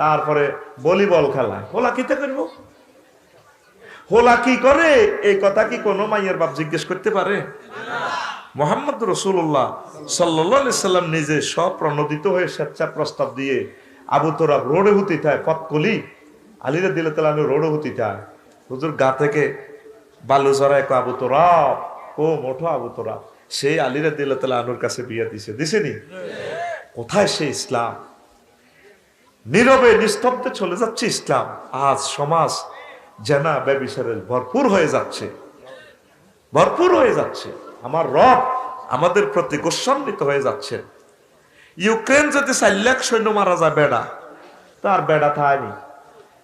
তারপরে ভলিবল খেলা। হোলা কিতে করব? হোলা কি করে? এই কথা কি কোনো মাইয়ের বাপ জিজ্ঞেস করতে পারে? মোহাম্মদ রসুল্লাহ সাল্লাহ সাল্লাম নিজে স্বপ্রণোদিত হয়ে স্বেচ্ছা প্রস্তাব দিয়ে আবু তোরা রোডে হুতি থায়, ফতকলি আলিরে দিলে তাহলে আমি রোডে হুতি থায়। হুজুর গা থেকে বালু জড়ায় কো আবু তোরা ও মোটো আবু তোরা সেই আলিরে দিলে তাহলে আনুর কাছে বিয়ে দিছে। দিছেনি কোথায় সে ইসলাম? নীরবে, নিস্তব্ধে চলে যাচ্ছে ইসলাম। আজ সমাজ জেনা ব্যবিচারের ভরপুর হয়ে যাচ্ছে। ভরপুর হয়ে যাচ্ছে। আমার রব আমাদের প্রতি গোস্বান্বিত হয়ে যাচ্ছে। ইউক্রেন যদি চার সৈন্য মারা যায়, বেড়া। তার বেড়া থায়নি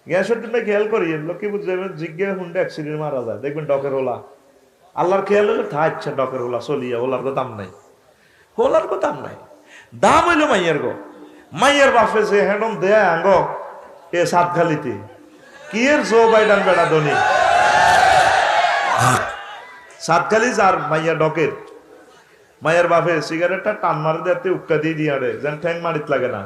গ্যাসের জন্য খেয়াল করি লোকে বুঝতে জিজ্ঞে হুন্ডে অ্যাক্সিডেন্ট মারা যায়। দেখবেন ডকের হোলা। আল্লাহর খেয়াল হলে থাকছে ডকের হোলা, চলিয়া হোলার তো দাম নাই। হোলার তো দাম নাই। দাম হইল মাইয়ের গো। মাইয়ের বাপে যে হ্যান্ডম দেয়া আঙ্গ এ সাতখালিতে কি এর জো বাইডান বেড়া ধনী সাতখালি যার মাইয়া ডকের। মায়ের বাপে সিগারেটটা টান মারে দিতে উক্কা দিয়ে দিয়ে আরে যেন ঠ্যাং মারিত লাগে না।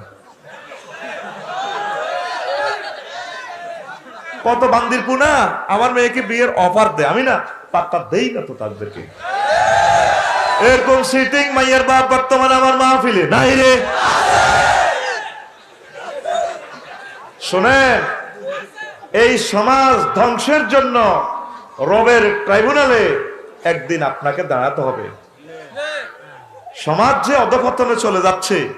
কত বান্দির পুনা আমার মেয়েকে বিয়ের অফার দেয় আমি না পাত্তা দেই না তো তাদেরকে। এরকম সিটিং মাইয়ের বাপ বর্তমানে আমার মাহফিলে নাই রে। শোনেন এই সমাজ ধ্বংসের জন্য রবের ট্রাইব্যুনালে একদিন আপনাকে দাঁড়াতে হবে। সমাজ যে অধপতনে চলে যাচ্ছে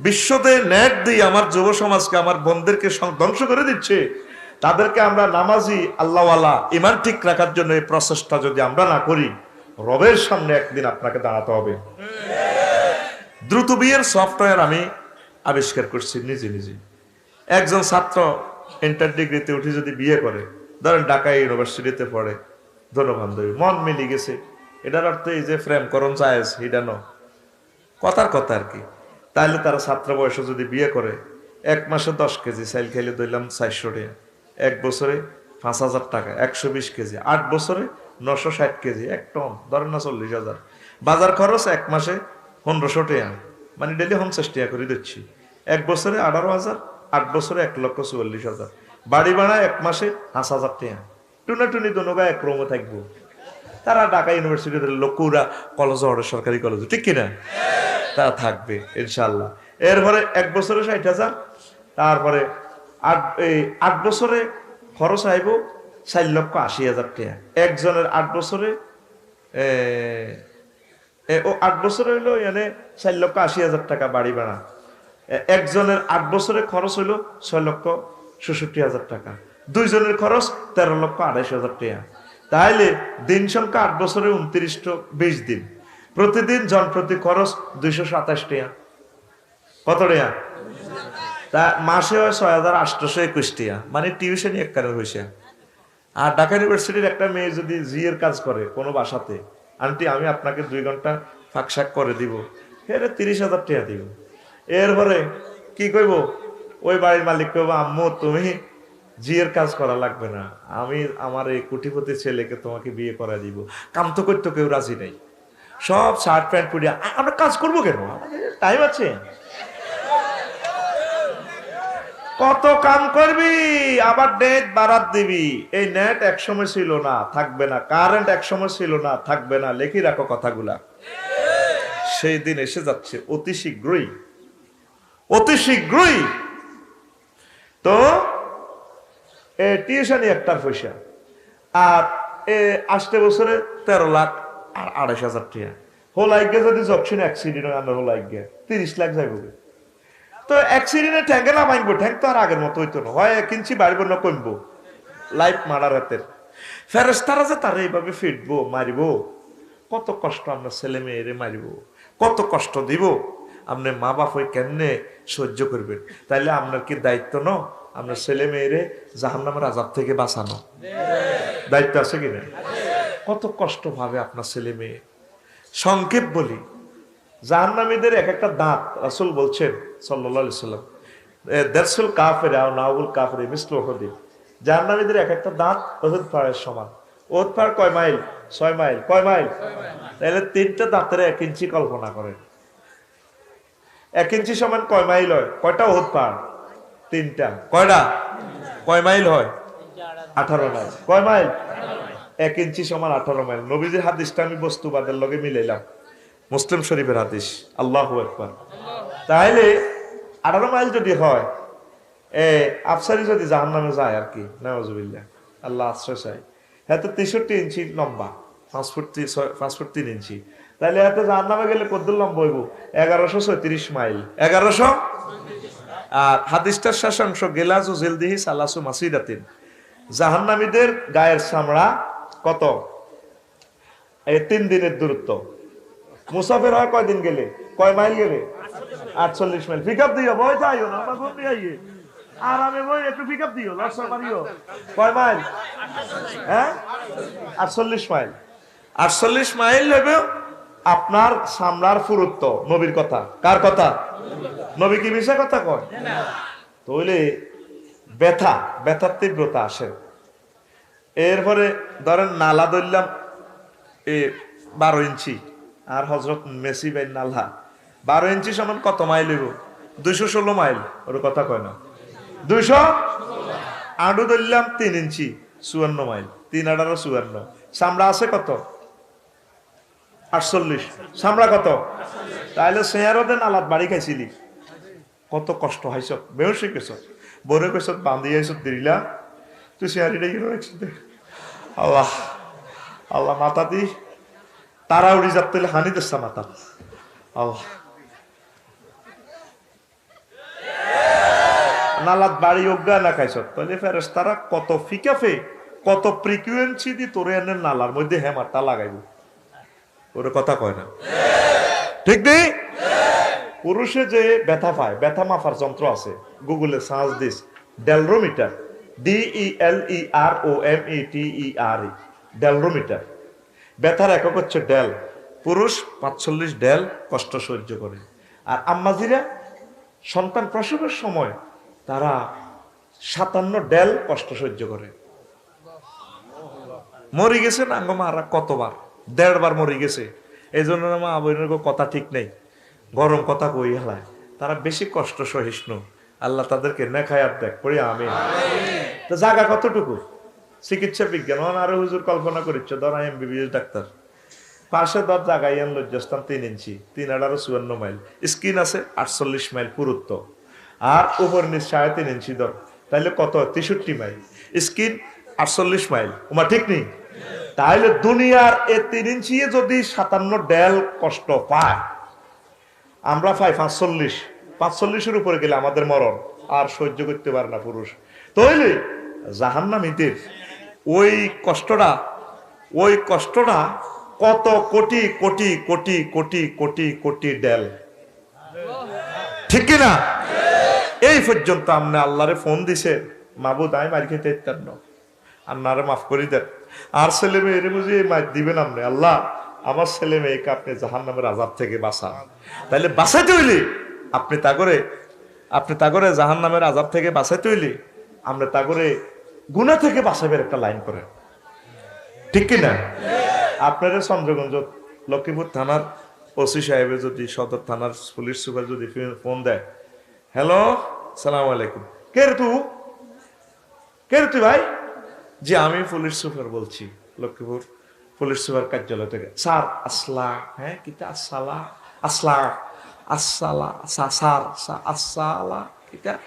বিশ্বতে ন্যাক দিয়ে আমার যুব সমাজকে আমার বোনদেরকে সং- ধ্বংস করে দিচ্ছে তাদেরকে আমরা নামাজি আল্লাহওয়ালা ইমান ঠিক রাখার জন্য এই প্রচেষ্টা যদি আমরা না করি রবের সামনে একদিন আপনাকে দাঁড়াতে হবে। দ্রুত বিয়ের সফটওয়্যার আমি আবিষ্কার করছি নিজে নিজে। একজন ছাত্র ইন্টার ডিগ্রিতে উঠে যদি বিয়ে করে, ধরেন ঢাকা ইউনিভার্সিটিতে পড়ে ধনবান্ধবী মন মিলি গেছে। এটার অর্থ এই যে ফ্রেম করণ চায়স হিডানো কথার কথা আর কি। তাহলে তারা ছাত্র বয়সে যদি বিয়ে করে, এক মাসে দশ কেজি চাইল খেলে দইলাম চারশো টাকা। এক বছরে পাঁচ হাজার টাকা, একশো বিশ কেজি। আট বছরে নশো ষাট কেজি, এক টন, ধরেন না চল্লিশ হাজার। বাজার খরচ এক মাসে পনেরোশো টাকা। মানে ডেলি পঞ্চাশ টাকা করে দিচ্ছি। এক বছরে আঠারো হাজার আট বছরে এক লক্ষ চুয়াল্লিশ হাজার। বাড়ি ভাড়া এক মাসে পাঁচ হাজার টাকা। টুনা টুনি দোনোগা এক রুমে থাকব। তারা ঢাকা ইউনিভার্সিটিতে লক্ষ্যরা কলেজ হবে সরকারি কলেজ, ঠিক কিনা? তারা থাকবে ইনশাল্লাহ এরপরে এক বছরে ষাট হাজার, তারপরে আট, এই আট বছরে খরচ আইব চার লক্ষ আশি হাজার টাকা। একজনের আট বছরে ও আট বছরে হইল এনে চার লক্ষ আশি হাজার টাকা বাড়ি ভাড়া। একজনের আট বছরে খরচ হইল ছয় লক্ষ ষষট্টি হাজার টাকা। দুইজনের খরচ তেরো লক্ষ আড়াইশ হাজার টাকা। তাহলে দিন সংখ্যা আট বছরে উনত্রিশটো বিশ দিন। প্রতিদিন জন প্রতি খরচ দুইশো সাতাশ টাকা। কত টাকা? তা মাসে হয় ছয় হাজার আটশোশো একুশ টাকা। মানে টিউশনই এক কারণ হয়েছে আর ঢাকা ইউনিভার্সিটির একটা মেয়ে যদি জিয়ের কাজ করে কোনো বাসাতে, আন্টি আমি আপনাকে দুই ঘণ্টা ফাঁকশাক করে দিব। এর তিরিশ হাজার টাকা দিব। এরপরে কি কইব? ওই বাড়ির মালিক কইব, আম্মু, তুমি জিয়ের কাজ করা লাগবে না। আমি আমার এই কুটিপতি ছেলেকে তোমাকে বিয়ে করা দিব। কাম তো করতে কেউ রাজি নেই। সব শার্ট প্যান্ট পরিয়া আমরা কাজ করব কেন? টাইম আছে। কত কাম করবি? আবার নেট বাড়াত দিবি। এই নেট একসময় ছিল না, থাকবে না। কারেন্ট একসময় ছিল না, থাকবে না। লেখি রাখো কথাগুলা। সেই দিন এসে যাচ্ছে অতি শীঘ্রই অতি শীঘ্রই। তো, এ টিউশনই একটার পয়সা, আর আসতে বছরে তেরো লাখ আর আড়াইশ হাজার টাকা। হোল আইগে যদি জকশন অ্যাক্সিডেন্ট হয়, আমরা হোল আইগে তিরিশ লাখ যাইব তো অ্যাক্সিডেন্টে ঠ্যাঙ্গে না মাইনবো ঠ্যাং তো আর আগের মতো হইতো না, হয় ইঞ্চি বাড়িব না কমবো লাইফ মারার হাতের ফেরেস্তারা যে তারা এইভাবে ফিরবো, মারিবো, কত কষ্ট আমরা ছেলে মেয়েরে মারিব, কত কষ্ট দিব। আপনি মা বাপ হয়ে কেমনে সহ্য করবেন? তাইলে আপনার কি দায়িত্ব ন? আপনার ছেলে মেয়েরে জাহান্নামের আজাব থেকে বাঁচানো। দায়িত্ব আছে কিনা কত কষ্ট ভাবে আপনার ছেলে মেয়ে। সংক্ষেপ বলি, জাহান্নামীদের এক একটা দাঁত রাসুল বলছেন সাল্লাহ সাল্লাম দেড়শুল কাফের আর নাউল কাফের মিসল হদিন জাহান্নামীদের এক একটা দাঁত ওহুদ পাহাড়ের সমান। ওহুদ পাহাড় কয় মাইল? ছয় মাইল। কয় মাইল? তাহলে তিনটা দাঁতের এক ইঞ্চি কল্পনা করেন। এক ইঞ্চি সমান কয় মাইল হয়? কয়টা ওহুদ পাহাড়? তিনটা। কয়টা? কয় মাইল হয়? আঠারো মাইল। কয় মাইল? এক ইঞ্চি সমান আঠারো মাইল। নবীজির হাদিসটা আমি বস্তুবাদের লগে মিলাইলাম। মুসলিম শরীফের হাদিস। আল্লাহ একবার তাহলে আঠারো মাইল যদি হয় এ আফসারি যদি জাহান নামে যায় আর কি নওয়াজুবিল্লাহ আল্লাহ আশ্রয় চাই হ্যাঁ তো তেষট্টি ইঞ্চি লম্বা পাঁচ ফুট পাঁচ ফুট তিন ইঞ্চি। তাহলে এত জাহান নামে গেলে কত লম্বা হইব? এগারোশো ছয়ত্রিশ মাইল। এগারোশো? আর হাদিসটার শেষাংশ, গেলাজু জেলদিহি সালাসু মাসিদাতিন। জাহান্নামীদের গায়ের চামড়া কত? এই তিন দিনের দূরত্ব। মুসাফির হয় কয়দিন গেলে? কয় মাইল গেলে? আটচল্লিশ মাইল। পিক আপ দিও, বই যাইও না, আমার ঘুম আইয়ে। আর বই, একটু পিক আপ দিও লস মারিও কয় মাইল? হ্যাঁ? আটচল্লিশ মাইল। আটচল্লিশ মাইল হবে আপনার সামলার পুরুত্ব, নবীর কথা। কার কথা? নবী কি মিশা কথা কয়? তাহলে ব্যথা, ব্যথার তীব্রতা আসে। এরপরে ধরেন নালা ধরলাম এ বারো ইঞ্চি, আর হজরত মেসি বাই নালা। বারো ইঞ্চি সমান কত মাইল হইব? দুইশো ষোলো মাইল, ওর কথা কয় না। দুইশো আডু ধরলাম তিন ইঞ্চি, চুয়ান্ন মাইল, তিন আঠারো চুয়ান্ন। চামড়া আছে কত? আটচল্লিশ। চামড়া কত? তাহলে চেয়ারতে নালাত বাড়ি খাইছিলি। কত কষ্ট হাইছ বেহসি কেছ বরে কেছ বান্ধি আইছ দিলা। তুই চেয়ারি ডাকি রাখছিস আল্লাহ আল্লাহ মাথা দি। তারা উড়ি যাতে হানি দিচ্ছে মাথা। আল্লাহ। নালাত বাড়ি অজ্ঞা না খাইছ? তাহলে ফেরেস তারা কত ফিকাফে, কত ফ্রিকুয়েন্সি দি তোরে এনে নালার মধ্যে হেমারটা লাগাইব। ওরে কথা কয় না। ঠিক নেই? পুরুষে যে ব্যথা পায়, ব্যথা মাফার যন্ত্র আছে, গুগলে search this, dolorimeter D L E R O M E T E R E, dolorimeter. ব্যথার একক হচ্ছে ডেল। পুরুষ পাঁচচল্লিশ ডেল কষ্ট সহ্য করে। আর আম্মাজিরা সন্তান প্রসবের সময় তারা সাতান্ন ডেল কষ্ট সহ্য করে। মরে গেছেন না মারা কতবার? দেড়বার মরে গেছে। এই জন্য মা বোনের কথা ঠিক নেই। গরম কথা কই হেলায় তারা বেশি কষ্ট সহিষ্ণু। আল্লাহ তাদেরকে নেখায়াত দেখ, পড়ি আমি তো জায়গা কতটুকু? চিকিৎসা বিজ্ঞান। আরও হুজুর কল্পনা করিচ্ছ, ধর এম বিবিএস ডাক্তার। পাশে দর জায়গায় এন লজ্জাস্থান তিন ইঞ্চি, তিন আঠারো চুয়ান্ন মাইল। স্কিন আছে আটচল্লিশ মাইল পুরুত্ব। আর উপর নিচ সাড়ে তিন ইঞ্চি দর তাইলে কত? তেষট্টি মাইল। স্কিন আটচল্লিশ মাইল। উমা, ঠিক নেই? তাহলে দুনিয়ার এ তিন ইঞ্চি যদি সাতান্ন ডেল কষ্ট পায়, আমরা পাই পাঁচচল্লিশ। পাঁচচল্লিশের উপরে গেলে আমাদের মরণ, আর সহ্য করতে পারে না পুরুষ। তাইলে জাহান্নামীদের ওই কষ্টটা ওই কষ্টটা কত কোটি কোটি কোটি কোটি কোটি কোটি ডেল। ঠিক কিনা এই পর্যন্ত আপনি আল্লাহরে ফোন দিছে, মাবুদ আমি মারি খেতে ইত্যাদ আন্নারে মাফ করি দেন। আর ছেলে মেয়েরে বুঝি মার দিবেন আপনি? আল্লাহ, আমার ছেলে মেয়েকে আপনি জাহান নামের আজাব থেকে বাঁচান। তাহলে বাঁচাইতে হইলে আপনি তা করে, আপনি তা করে জাহান নামের আজাব থেকে বাঁচাইতে হইলে আমরা তা করে গুণা থেকে বাঁচাবের একটা লাইন করেন। ঠিক কিনা আপনারা চন্দ্রগঞ্জ, লক্ষ্মীপুর থানার ওসি সাহেবে যদি, সদর থানার পুলিশ সুপার যদি ফোন দেয়, হ্যালো, সালাম আলাইকুম। কে রে তুই কে রে তুই ভাই? জি আমি পুলিশ সুপার বলছি, লক্ষ্মীপুর পুলিশ সুপার কার্যালয় থেকে। স্যার, আসলা হ্যাঁ কিতা? আসসালা আসলা আসসালা সা- স্যার আসসালা কিতা?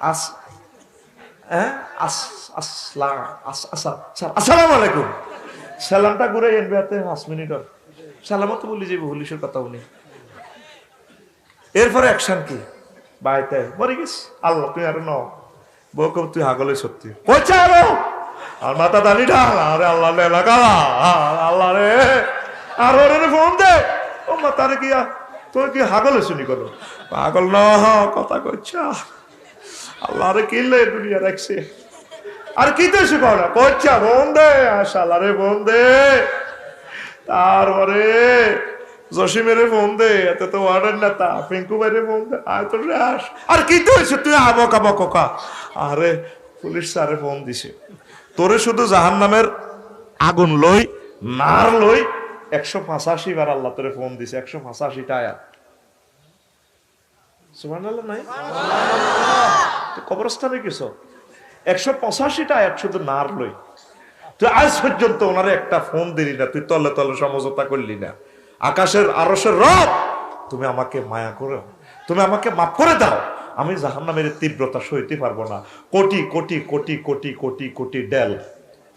আস হ্যাঁ আস, আসলা, আস, আসা, স্যার, আসসালামু আলাইকুম। সালামটা ঘুরে হাতে পাঁচ মিনিটর সালামও তো বলি যাব পুলিশের কথা উনি এরপরে অ্যাকশন কি? বাড়িতে মরে গেছ। আল্লাহ, তুই আর ন। বউ কব তুই হাগলে সত্যি। কইছে আরও। আর মাথা দানি ঢাল আরে আল্লাহ রে লাগা আল্লাহ রে। আর ওরে ফোন দে। ও মাতারে কি তোর কি হাগলে শুনি করো পাগল ন কথা কইছে। আল্লাহ রে কিনলে দুনিয়া রাখছে আর কি তো সে করা কইছে ফোন দে আশাল্লাহ রে ফোন দে। তারপরে জসিমেরে ফোন দে এতে তো পিঙ্কু ফোন দে আয় তো আস আর কি হয়েছে? তুই আবক আবক আরে পুলিশ স্যারে ফোন দিছে। তোরে শুধু জাহান নামের আগুন লই নার লই একশো পঁচাশি বার আল্লাহ তোরে ফোন দিছে একশো পঁচাশিটা আয়াত। সুবহানাল্লাহ নাই? তো কবরস্থানে গেছ? একশো পঁচাশিটা আয়াত শুধু নার লই। তুই আজ পর্যন্ত ওনারে একটা ফোন দিলি না তুই তলে তলে সমঝোতা করলি না। আকাশের আরসের রব, তুমি আমাকে মায়া করো তুমি আমাকে মাফ করে দাও। আমি জাহান্নামের তীব্রতা সইতে পারব না। কোটি কোটি কোটি কোটি কোটি কোটি ডেল,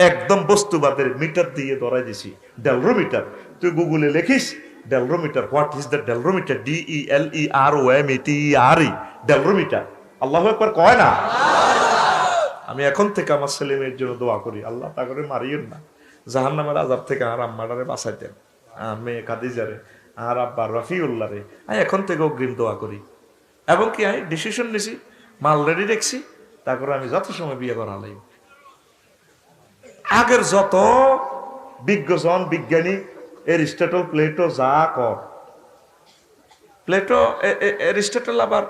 একদম বস্তুবাদের মিটার দিয়ে ধরাই দিছি। ডেলরোমিটার। তুই গুগলে লিখিস, dolorimeter, what is the dolorimeter? D E L E R O M E T R E dolorimeter. আল্লাহ একবার কয় না? আমি এখন থেকে আমার ছেলে মেয়ের জন্য দোয়া করি। আল্লাহ তা করে মারিয়েন না। জাহান নামের আজাব থেকে আর আম্মাটারে বাঁচাইতেন। মেয়ে খাদিজারে আর আব্বা রফিউল্লাহ রে আমি এখন থেকে অগ্রিম দোয়া করি। এবং কি আমি ডিসিশন নিছি, মাল রেডি রেখছি, তারপরে আমি যত সময় বিয়ে করা লাগবে। আগের যত বিজ্ঞজন বিজ্ঞানী, এরিস্টটল, প্লেটো, যা কর। প্লেটো এরিস্টটল আবার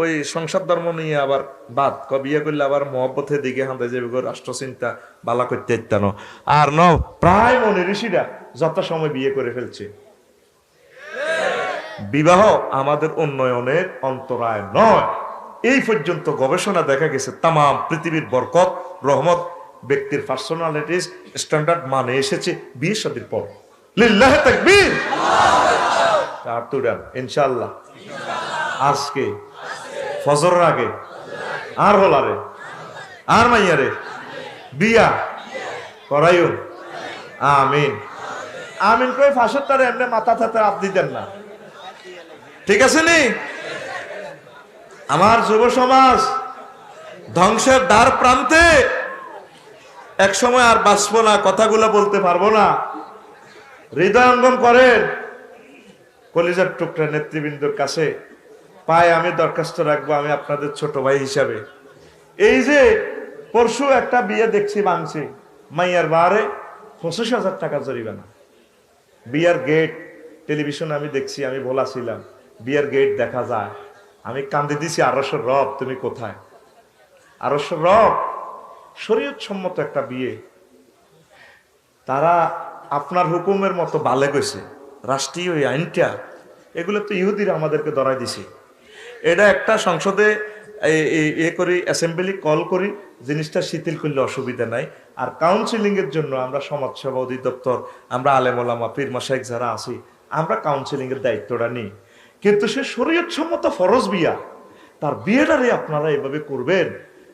ওই সংসার ধর্ম নিয়ে আবার বাদ। ক বিয়ে করলে আবার মহব্বতের দিকে হাঁদে যাবে রাষ্ট্রচিন্তা বালা করতে ইত্যানো আর ন, প্রায় মনে ঋষিরা যত সময় বিয়ে করে ফেলছে, বিবাহ আমাদের উন্নয়নের অন্তরায় নয়। এই পর্যন্ত গবেষণা দেখা গেছে তাম পৃথিবীর বরকত, রহমত, ব্যক্তির পার্সোনালিটিস স্ট্যান্ডার্ড মানে এসেছে বিয়ে শাদীর পর। লিল্লাহ আজকে ফজরের আগে? আর হলারে? আর মাইয়ারে? বিয়া? করাইও? আমিন। আমিন কই ফাঁসের তারে এমনি মাথা থাতে আপ দিতেন না। ঠিক আছে নি? আমার যুব সমাজ, ধ্বংসের দ্বার প্রান্তে এক সময় আর বাঁচবো না, কথাগুলো বলতে পারব না। হৃদয়ঙ্গম করেন কলিজার টুকরা নেতৃবৃন্দর কাছে। পায়ে আমি দরখাস্ত রাখব, আমি আপনাদের ছোট ভাই হিসাবে। এই যে, পরশু একটা বিয়ে দেখছি মাংসি মাইয়ার বারে পঁচিশ হাজার টাকা জরিমানা। বিয়ার গেট টেলিভিশন আমি দেখছি, আমি ভোলা ছিলাম, বিয়ার গেট দেখা যায়। আমি কান্দে দিছি আরশ রব, তুমি কোথায়? আরশ রব শরীয়ত সম্মত একটা বিয়ে। তারা আপনার হুকুমের মতো বালে গেছে। রাষ্ট্রীয় আইনটা, এগুলো তো ইহুদিরা আমাদেরকে ধরাই দিছে। এটা একটা সংসদে এ- করি অ্যাসেম্বলি কল করি, জিনিসটা শিথিল করলে অসুবিধা নাই। আর কাউন্সিলিং এর জন্য আমরা সমাজসেবা অধিদপ্তর, আমরা আলেমলামা পীর মাসাইক যারা আছি, আমরা কাউন্সিলিং এর দায়িত্বটা নিই। কিন্তু সে শরীয়ত সম্মত ফরজ বিয়া, তার বিয়েটারে আপনারা এভাবে করবেন।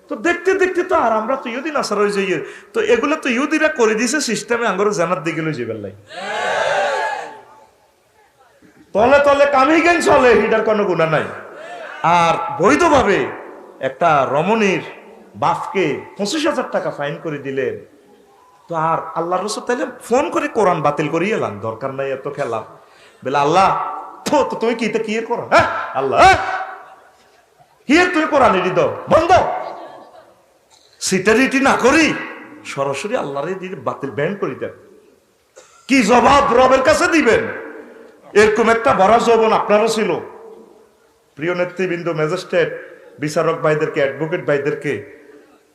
তো দেখতে দেখতে তো আর আমরা তো ইহুদিন আসার হয়ে যাই তো এগুলো তো ইহুদিরা করে দিছে সিস্টেমে আঙ্গর জানার দিকে লই যাবেন লাই। তলে তলে কামি গেন চলে, এটার কোনো গুণা নাই। আর বৈধভাবে একটা রমণীর বাপকে পঁচিশ হাজার টাকা ফাইন করে দিলেন। তো আর আল্লাহ রসুল তাইলে ফোন করে কোরআন বাতিল করিয়ে এলাম, দরকার নাই এত খেলাম। বলে, আল্লাহ তো তুমি কি এটা কি করো হ্যাঁ আল্লাহ হ্যাঁ? হিয়ার তুমি কোরআন? এটি দাও, বন্ধ। সিটারিটি না করি, সরাসরি আল্লাহর দিকে বাতিল ব্যান করি দেন। কি জবাব রবের কাছে দিবেন? এরকম একটা বড় যৌবন আপনারও ছিল। প্রিয় নেতৃবৃন্দ, ম্যাজিস্ট্রেট, বিচারক ভাইদেরকে অ্যাডভোকেট ভাইদেরকে,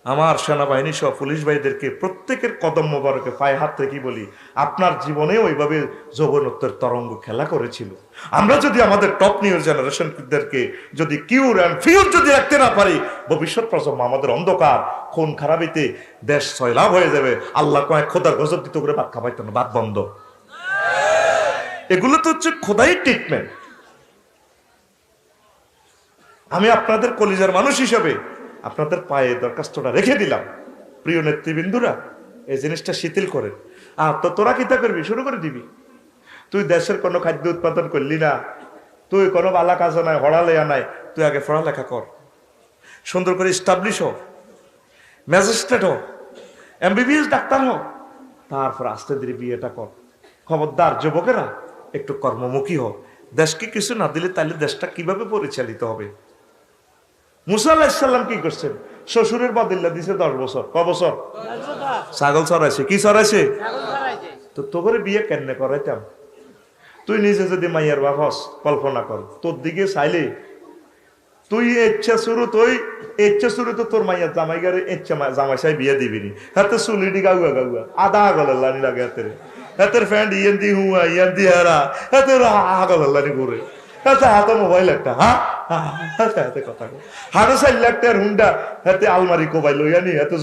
আমার সেনাবাহিনী সহ পুলিশ ভাইদেরকে, প্রত্যেকের কদম মোবারকে পায়ে হাত রেখে বলি, আপনার জীবনে ওইভাবে যৌবনত্বের তরঙ্গ খেলা করেছিল। আমরা যদি আমাদের টপ নিউর জেনারেশনদেরকে যদি কিউর অ্যান্ড ফিউর যদি রাখতে না পারি, ভবিষ্যৎ প্রজন্ম আমাদের অন্ধকার, খুন খারাপিতে দেশ সয়লাভ হয়ে যাবে। আল্লাহ কয়েক খোদার গজব দিতে করে বাদ খাবাইতো না বাদ বন্ধ। এগুলো তো হচ্ছে খোদাই ট্রিটমেন্ট আমি আপনাদের কলিজার মানুষ হিসেবে আপনাদের পায়ে দরখাস্তটা রেখে দিলাম। প্রিয় নেতৃবৃন্দুরা, এই জিনিসটা শিথিল করেন। আর তো তোরা কিতা করবি? শুরু করে দিবি। তুই দেশের কোনো খাদ্য উৎপাদন করলি না। তুই কোনো বালা কাজ নাই হড়ালেয়া নাই তুই আগে পড়ালেখা কর। সুন্দর করে স্টাবলিশ হোক ম্যাজিস্ট্রেট হোক এমবিবিএস ডাক্তার হোক তারপর আস্তে ধীরে বিয়েটা কর। খবরদার যুবকেরা একটু কর্মমুখী হোক দেশকে কিছু না দিলে তাহলে দেশটা কীভাবে পরিচালিত হবে? মুসা আলাহিসাল্লাম কি করছেন? শ্বশুরের বদিল্লা দিছে দশ বছর। ক বছর? ছাগল চড়াইছে। কি চড়াইছে? তো তোকে বিয়ে কেন করাইতাম? তুই নিজে যদি মাইয়ার বাপস কল্পনা কর। তোর দিকে চাইলে তুই ইচ্ছা শুরু তুই ইচ্ছা শুরু তো তোর মাইয়ার জামাই গারে ইচ্ছা জামাই সাই বিয়ে দিবি নি হাতে চুলিটি গাগুয়া গাগুয়া আধা গলার লানি লাগে হাতের। হাতের ফ্যান্ড ইয়ান দি হুয়া ইয়ান দি হারা। হাতের আগলার লানি ঘুরে। হাতে হাতে মোবাইল একটা হ্যাঁ হ্যাঁ, হাতে হাতে কথা। হাতে চার লাখ টাকার হুন্ডা হাতে আলমারি কোবাই লইয়া নি হাতে